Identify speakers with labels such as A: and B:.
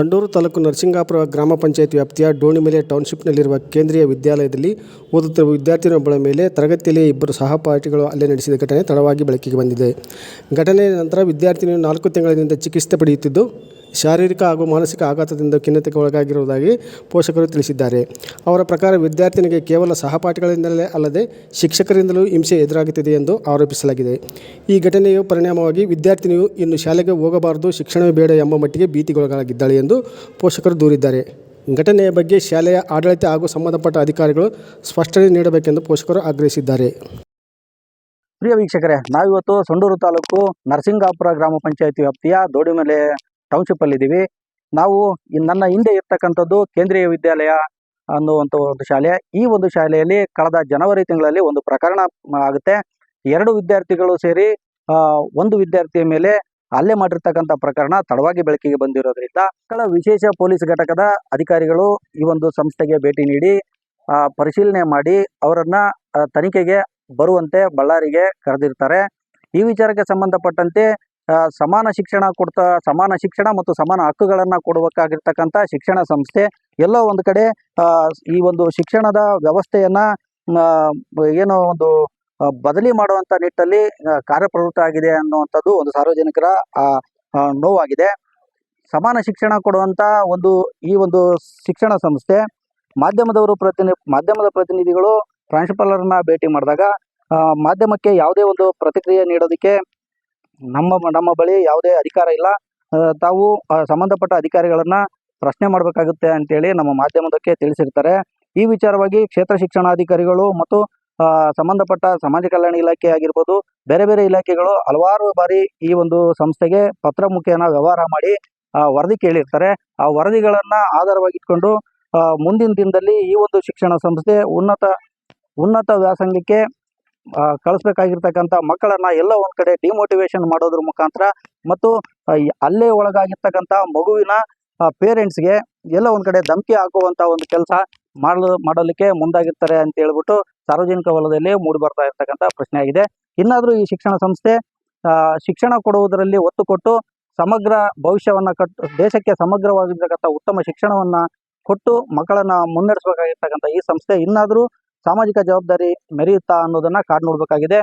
A: ಸಂಡೂರು ತಾಲೂಕು ನರಸಿಂಗಾಪುರ ಗ್ರಾಮ ಪಂಚಾಯತ್ ವ್ಯಾಪ್ತಿಯ ಡೋಣಿಮಲೆ ಟೌನ್ಶಿಪ್ನಲ್ಲಿರುವ ಕೇಂದ್ರೀಯ ವಿದ್ಯಾಲಯದಲ್ಲಿ ಓದುತ್ತಿರುವ ವಿದ್ಯಾರ್ಥಿನಿಯೊಬ್ಬಳ ಮೇಲೆ ತರಗತಿಯಲ್ಲಿ ಇಬ್ಬರು ಸಹಪಾಠಿಗಳು ಅಲ್ಲೇ ನಡೆಸಿದ ಘಟನೆ ತಡವಾಗಿ ಬೆಳಕಿಗೆ ಬಂದಿದೆ. ಘಟನೆಯ ನಂತರ ವಿದ್ಯಾರ್ಥಿನಿಯು ನಾಲ್ಕು ತಿಂಗಳಿನಿಂದ ಚಿಕಿತ್ಸೆ ಪಡೆಯುತ್ತಿದ್ದು ಶಾರೀರಿಕ ಹಾಗೂ ಮಾನಸಿಕ ಆಘಾತದಿಂದ ಖಿನ್ನತೆಗೆ ಒಳಗಾಗಿರುವುದಾಗಿ ಪೋಷಕರು ತಿಳಿಸಿದ್ದಾರೆ. ಅವರ ಪ್ರಕಾರ ವಿದ್ಯಾರ್ಥಿನಿಗೆ ಕೇವಲ ಸಹಪಾಠಿಗಳಿಂದಲೇ ಅಲ್ಲದೆ ಶಿಕ್ಷಕರಿಂದಲೂ ಹಿಂಸೆ ಎದುರಾಗುತ್ತಿದೆ ಎಂದು ಆರೋಪಿಸಲಾಗಿದೆ. ಈ ಘಟನೆಯು ಪರಿಣಾಮವಾಗಿ ವಿದ್ಯಾರ್ಥಿನಿಯು ಇನ್ನು ಶಾಲೆಗೆ ಹೋಗಬಾರದು, ಶಿಕ್ಷಣವೇ ಬೇಡ ಎಂಬ ಮಟ್ಟಿಗೆ ಭೀತಿಗೊಳಗಾಗಿದ್ದಾಳೆ ಎಂದು ಪೋಷಕರು ದೂರಿದ್ದಾರೆ. ಘಟನೆಯ ಬಗ್ಗೆ ಶಾಲೆಯ ಆಡಳಿತ ಹಾಗೂ ಸಂಬಂಧಪಟ್ಟ ಅಧಿಕಾರಿಗಳು ಸ್ಪಷ್ಟನೆ ನೀಡಬೇಕೆಂದು ಪೋಷಕರು ಆಗ್ರಹಿಸಿದ್ದಾರೆ.
B: ಪ್ರಿಯ ವೀಕ್ಷಕರೇ, ನಾವಿವತ್ತು ಸಂಡೂರು ತಾಲೂಕು ನರಸಿಂಗಾಪುರ ಗ್ರಾಮ ಪಂಚಾಯತಿ ವ್ಯಾಪ್ತಿಯ ದೋಡಿಮಲೆ ಟೌನ್ಶಿಪ್ ಅಲ್ಲಿ ಇದ್ದೀವಿ ನಾವು ನನ್ನ ಹಿಂದೆ ಇರ್ತಕ್ಕಂಥದ್ದು ಕೇಂದ್ರೀಯ ವಿದ್ಯಾಲಯ ಅನ್ನುವಂಥ ಒಂದು ಶಾಲೆ. ಈ ಒಂದು ಶಾಲೆಯಲ್ಲಿ ಕಳೆದ ಜನವರಿ ತಿಂಗಳಲ್ಲಿ ಒಂದು ಪ್ರಕರಣ ಆಗುತ್ತೆ. ಎರಡು ವಿದ್ಯಾರ್ಥಿಗಳು ಸೇರಿ ಒಂದು ವಿದ್ಯಾರ್ಥಿಯ ಮೇಲೆ ಹಲ್ಲೆ ಮಾಡಿರ್ತಕ್ಕಂಥ ಪ್ರಕರಣ ತಡವಾಗಿ ಬೆಳಕಿಗೆ ಬಂದಿರೋದ್ರಿಂದ ಮಕ್ಕಳ ವಿಶೇಷ ಪೊಲೀಸ್ ಘಟಕದ ಅಧಿಕಾರಿಗಳು ಈ ಒಂದು ಸಂಸ್ಥೆಗೆ ಭೇಟಿ ನೀಡಿ ಪರಿಶೀಲನೆ ಮಾಡಿ ಅವರನ್ನ ತನಿಖೆಗೆ ಬರುವಂತೆ ಬಳ್ಳಾರಿಗೆ ಕರೆದಿರ್ತಾರೆ. ಈ ವಿಚಾರಕ್ಕೆ ಸಂಬಂಧಪಟ್ಟಂತೆ ಸಮಾನ ಶಿಕ್ಷಣ ಕೊಡ್ತಾ, ಸಮಾನ ಶಿಕ್ಷಣ ಮತ್ತು ಸಮಾನ ಹಕ್ಕುಗಳನ್ನು ಕೊಡಬೇಕಾಗಿರ್ತಕ್ಕಂಥ ಶಿಕ್ಷಣ ಸಂಸ್ಥೆ ಎಲ್ಲೋ ಒಂದು ಕಡೆ ಈ ಒಂದು ಶಿಕ್ಷಣದ ವ್ಯವಸ್ಥೆಯನ್ನು ಏನೋ ಒಂದು ಬದಲಿ ಮಾಡುವಂಥ ನಿಟ್ಟಲ್ಲಿ ಕಾರ್ಯಪ್ರವೃತ್ತ ಆಗಿದೆ ಅನ್ನುವಂಥದ್ದು ಒಂದು ಸಾರ್ವಜನಿಕರ ನೋವಾಗಿದೆ. ಸಮಾನ ಶಿಕ್ಷಣ ಕೊಡುವಂಥ ಒಂದು, ಈ ಒಂದು ಶಿಕ್ಷಣ ಸಂಸ್ಥೆ ಮಾಧ್ಯಮದವರು ಪ್ರತಿನಿ, ಮಾಧ್ಯಮದ ಪ್ರತಿನಿಧಿಗಳು ಪ್ರಾಂಶುಪಾಲರನ್ನ ಭೇಟಿ ಮಾಡಿದಾಗ ಮಾಧ್ಯಮಕ್ಕೆ ಯಾವುದೇ ಒಂದು ಪ್ರತಿಕ್ರಿಯೆ ನೀಡೋದಕ್ಕೆ ನಮ್ಮ ನಮ್ಮ ಬಳಿ ಯಾವುದೇ ಅಧಿಕಾರ ಇಲ್ಲ. ತಾವು ಸಂಬಂಧಪಟ್ಟ ಅಧಿಕಾರಿಗಳನ್ನ ಪ್ರಶ್ನೆ ಮಾಡಬೇಕಾಗುತ್ತೆ ಅಂತೇಳಿ ನಮ್ಮ ಮಾಧ್ಯಮದಕ್ಕೆ ತಿಳಿಸಿರ್ತಾರೆ. ಈ ವಿಚಾರವಾಗಿ ಕ್ಷೇತ್ರ ಶಿಕ್ಷಣಾಧಿಕಾರಿಗಳು ಮತ್ತು ಸಂಬಂಧಪಟ್ಟ ಸಮಾಜ ಕಲ್ಯಾಣ ಇಲಾಖೆ ಆಗಿರ್ಬೋದು, ಬೇರೆ ಬೇರೆ ಇಲಾಖೆಗಳು ಹಲವಾರು ಬಾರಿ ಈ ಒಂದು ಸಂಸ್ಥೆಗೆ ಪತ್ರ ಮುಖೇನ ವ್ಯವಹಾರ ಮಾಡಿ ವರದಿ ಕೇಳಿರ್ತಾರೆ. ಆ ವರದಿಗಳನ್ನ ಆಧಾರವಾಗಿಟ್ಕೊಂಡು ಮುಂದಿನ ದಿನದಲ್ಲಿ ಈ ಒಂದು ಶಿಕ್ಷಣ ಸಂಸ್ಥೆ ಉನ್ನತ ಉನ್ನತ ವ್ಯಾಸಂಗಕ್ಕೆ ಕಳಿಸ್ಬೇಕಾಗಿರ್ತಕ್ಕಂಥ ಮಕ್ಕಳನ್ನ ಎಲ್ಲ ಒಂದ್ ಕಡೆ ಡಿಮೋಟಿವೇಶನ್ ಮಾಡೋದ್ರ ಮುಖಾಂತರ ಮತ್ತು ಅಲ್ಲೇ ಒಳಗಾಗಿರ್ತಕ್ಕಂಥ ಮಗುವಿನ ಪೇರೆಂಟ್ಸ್ಗೆ ಎಲ್ಲ ಒಂದ್ ಕಡೆ ಧಮಕಿ ಹಾಕುವಂತ ಒಂದು ಕೆಲಸ ಮಾಡಲು, ಮಾಡಲಿಕ್ಕೆ ಮುಂದಾಗಿರ್ತಾರೆ ಅಂತ ಹೇಳ್ಬಿಟ್ಟು ಸಾರ್ವಜನಿಕ ವಲಯದಲ್ಲಿ ಮೂಡಿ ಬರ್ತಾ ಇರ್ತಕ್ಕಂಥ ಪ್ರಶ್ನೆ ಆಗಿದೆ. ಇನ್ನಾದ್ರೂ ಈ ಶಿಕ್ಷಣ ಸಂಸ್ಥೆ ಶಿಕ್ಷಣ ಕೊಡುವುದರಲ್ಲಿ ಒತ್ತು ಕೊಟ್ಟು ಸಮಗ್ರ ಭವಿಷ್ಯವನ್ನ ಕಟ್, ದೇಶಕ್ಕೆ ಸಮಗ್ರವಾಗಿರ್ತಕ್ಕಂಥ ಉತ್ತಮ ಶಿಕ್ಷಣವನ್ನ ಕೊಟ್ಟು ಮಕ್ಕಳನ್ನ ಮುನ್ನಡೆಸಬೇಕಾಗಿರ್ತಕ್ಕಂಥ ಈ ಸಂಸ್ಥೆ ಇನ್ನಾದ್ರೂ ಸಾಮಾಜಿಕ ಜವಾಬ್ದಾರಿ ಮೆರೆಯುತ್ತಾ ಅನ್ನೋದನ್ನ ಕಾಡ್ ನೋಡ್ಬೇಕಾಗಿದೆ